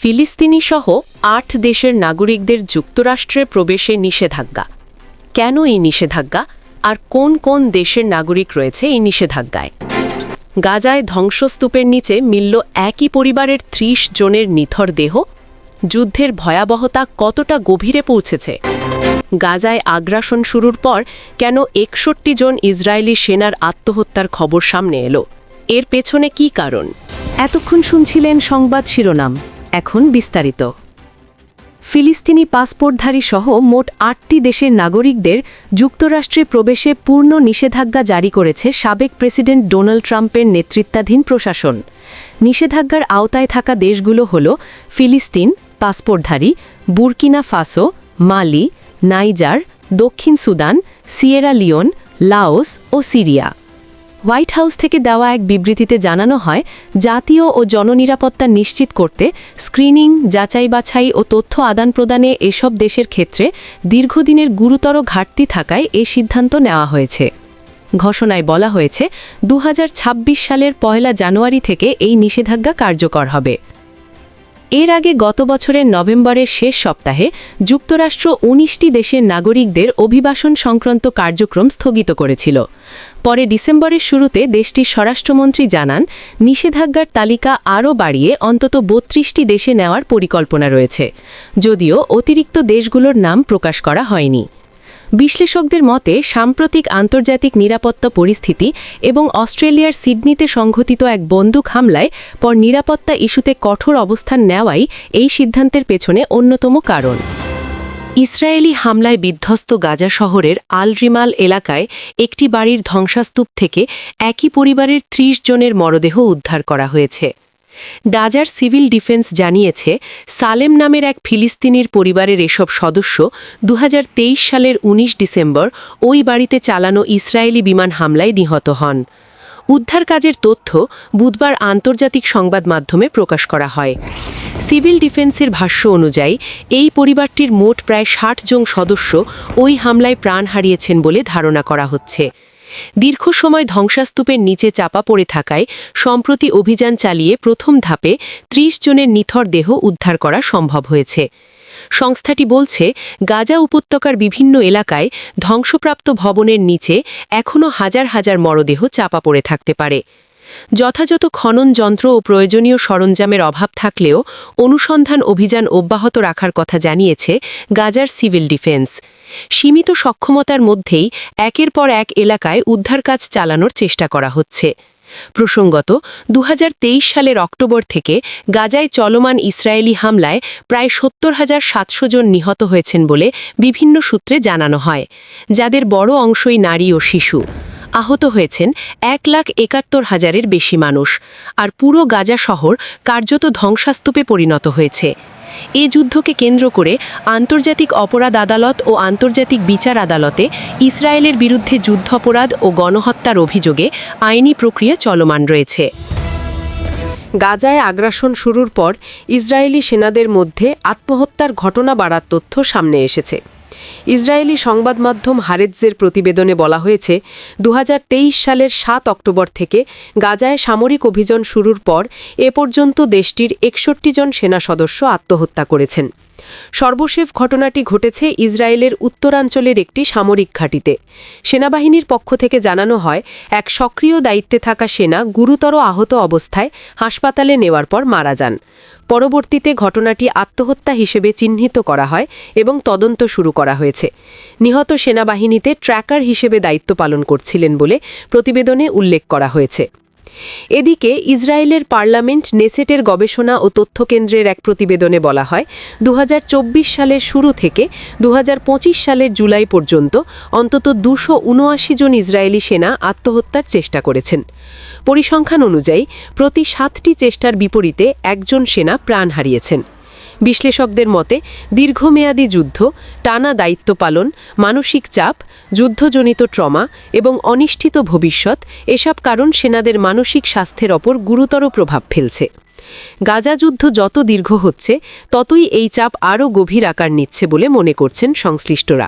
ফিলিস্তিনি সহ আট দেশের নাগরিকদের যুক্তরাষ্ট্রে প্রবেশে নিষেধাজ্ঞা। কেন এই নিষেধাজ্ঞা? আর কোন কোন দেশের নাগরিক রয়েছে এই নিষেধাজ্ঞায়? গাজায় ধ্বংসস্তূপের নিচে মিলল একই পরিবারের ত্রিশ জনের নিথর দেহ। যুদ্ধের ভয়াবহতা কতটা গভীরে পৌঁছেছে? গাজায় আগ্রাসন শুরুর পর কেন একষট্টি জন ইসরায়েলি সেনার আত্মহত্যার খবর সামনে এলো? এর পেছনে কি কারণ? এতক্ষণ শুনছিলেন সংবাদ শিরোনাম। এখন বিস্তারিত। ফিলিস্তিনি পাসপোর্টধারী সহ মোট আটটি দেশের নাগরিকদের যুক্তরাষ্ট্রে প্রবেশে পূর্ণ নিষেধাজ্ঞা জারি করেছে সাবেক প্রেসিডেন্ট ডোনাল্ড ট্রাম্পের নেতৃত্বাধীন প্রশাসন। নিষেধাজ্ঞার আওতায় থাকা দেশগুলো হল ফিলিস্তিন, পাসপোর্টধারী, বুর্কিনা ফাসো, মালি, নাইজার, দক্ষিণ সুদান, সিয়েরা লিওন, লাওস ও সিরিয়া। হোয়াইট হাউস থেকে দেওয়া এক বিবৃতিতে জানানো হয়, জাতীয় ও জননিরাপত্তা নিশ্চিত করতে স্ক্রিনিং, যাচাই বাছাই ও তথ্য আদান প্রদানে এসব দেশের ক্ষেত্রে দীর্ঘদিনের গুরুতর ঘাটতি থাকায় এ সিদ্ধান্ত নেওয়া হয়েছে। ঘোষণায় বলা হয়েছে দু হাজার ছাব্বিশ সালের পয়লা জানুয়ারি থেকে এই নিষেধাজ্ঞা কার্যকর হবে। এর আগে গত বছরের নভেম্বরের শেষ সপ্তাহে যুক্তরাষ্ট্র উনিশটি দেশের নাগরিকদের অভিবাসন সংক্রান্ত কার্যক্রম স্থগিত করেছিল। পরে ডিসেম্বরের শুরুতে দেশটির স্বরাষ্ট্রমন্ত্রী জানান, নিষেধাজ্ঞার তালিকা আরও বাড়িয়ে অন্তত বত্রিশটি দেশে নেওয়ার পরিকল্পনা রয়েছে। যদিও অতিরিক্ত দেশগুলোর নাম প্রকাশ করা হয়নি। বিশ্লেষকদের মতে, সাম্প্রতিক আন্তর্জাতিক নিরাপত্তা পরিস্থিতি এবং অস্ট্রেলিয়ার সিডনিতে সংঘটিত এক বন্দুক হামলায় পর নিরাপত্তা ইস্যুতে কঠোর অবস্থান নেওয়াই এই সিদ্ধান্তের পেছনে অন্যতম কারণ। ইসরায়েলি হামলায় বিধ্বস্ত গাজা শহরের আল রিমাল এলাকায় একটি বাড়ির ধ্বংসাস্তূপ থেকে একই পরিবারের ত্রিশ জনের মরদেহ উদ্ধার করা হয়েছে। ডাজার সিভিল ডিফেন্স জানিয়েছে, সালেম নামের এক ফিলিস্তিনির পরিবারের এসব সদস্য দু হাজার তেইশ সালের ১৯ ডিসেম্বর ওই বাড়িতে চালানো ইসরায়েলি বিমান হামলায় নিহত হন। উদ্ধার কাজের তথ্য বুধবার আন্তর্জাতিক সংবাদ মাধ্যমে প্রকাশ করা হয়। সিভিল ডিফেন্সের ভাষ্য অনুযায়ী, এই পরিবারটির মোট প্রায় ষাট জন সদস্য ওই হামলায় প্রাণ হারিয়েছেন বলে ধারণা করা হচ্ছে। দীর্ঘ সময় ধ্বংসাস্তূপের নিচে চাপা পড়ে থাকায় সম্প্রতি অভিযান চালিয়ে প্রথম ধাপে ৩০ জনের নিথর দেহ উদ্ধার করা সম্ভব হয়েছে। সংস্থাটি বলছে, গাজা উপত্যকার বিভিন্ন এলাকায় ধ্বংসপ্রাপ্ত ভবনের নিচে এখনও হাজার হাজার মরদেহ চাপা পড়ে থাকতে পারে। যথাযথ খনন যন্ত্র ও প্রয়োজনীয় সরঞ্জামের অভাব থাকলেও অনুসন্ধান অভিযান অব্যাহত রাখার কথা জানিয়েছে গাজার সিভিল ডিফেন্স। সীমিত সক্ষমতার মধ্যেই একের পর এক এলাকায় উদ্ধার কাজ চালানোর চেষ্টা করা হচ্ছে। প্রসঙ্গত, দুহাজার তেইশ সালের অক্টোবর থেকে গাজায় চলমান ইসরায়েলি হামলায় প্রায় সত্তর হাজার সাতশো জন নিহত হয়েছেন বলে বিভিন্ন সূত্রে জানানো হয়, যাদের বড় অংশই নারী ও শিশু। আহত হয়েছেন এক লাখ একাত্তর হাজারের বেশি মানুষ, আর পুরো গাজা শহর কার্যত ধ্বংসাস্তূপে পরিণত হয়েছে। এ যুদ্ধকে কেন্দ্র করে আন্তর্জাতিক অপরাধ আদালত ও আন্তর্জাতিক বিচার আদালতে ইসরায়েলের বিরুদ্ধে যুদ্ধাপরাধ ও গণহত্যার অভিযোগে আইনি প্রক্রিয়া চলমান রয়েছে। গাজায় আগ্রাসন শুরুর পর ইসরায়েলি সেনাদের মধ্যে আত্মহত্যার ঘটনা বাড়ার তথ্য সামনে এসেছে। ইসরায়েলি সংবাদ মাধ্যম হারেজের প্রতিবেদনে বলা হয়েছে, দুহাজার তেইশ সালের সাত অক্টোবর থেকে গাজায় সামরিক অভিযান শুরুর পর এ পর্যন্ত দেশটির একষট্টি জন সেনা সদস্য আত্মহত্যা করেছেন। সর্বশেষ ঘটনাটি ঘটেছে ইসরায়েলের উত্তরাঞ্চলের একটি সামরিক ঘাঁটিতে। সেনাবাহিনীর পক্ষ থেকে জানানো হয়, এক সক্রিয় দায়িত্বে থাকা সেনা গুরুতর আহত অবস্থায় হাসপাতালে নেওয়ার পর মারা যান। পরবর্তীতে ঘটনাটি আত্মহত্যা হিসেবে চিহ্নিত করা হয় এবং তদন্ত শুরু করা হয়েছে। নিহত সেনাবাহিনীতে ট্র্যাকার হিসেবে দায়িত্ব পালন করছিলেন বলে প্রতিবেদনে উল্লেখ করা হয়েছে। এদিকে ইসরায়েলের পার্লামেন্ট, নেসেটের গবেষণা ও তথ্য কেন্দ্রের এক প্রতিবেদনে বলা হয়, দুহাজার চব্বিশ সালের শুরু থেকে দুহাজার পঁচিশ সালের জুলাই পর্যন্ত অন্তত দুশো জন ইসরায়েলি সেনা আত্মহত্যার চেষ্টা করেছেন। পরিসংখ্যান অনুযায়ী, প্রতি সাতটি চেষ্টার বিপরীতে একজন সেনা প্রাণ হারিয়েছেন। বিশ্লেষকদের মতে, দীর্ঘমেয়াদী যুদ্ধ, টানা দায়িত্ব পালন, মানসিক চাপ, যুদ্ধজনিত ট্রমা এবং অনিষ্ঠিত ভবিষ্যৎ এসব কারণ সেনাদের মানসিক স্বাস্থ্যের ওপর গুরুতর প্রভাব ফেলছে। গাজা যুদ্ধ যত দীর্ঘ হচ্ছে, ততই এই চাপ আরও গভীর আকার নিচ্ছে বলে মনে করছেন সংশ্লিষ্টরা।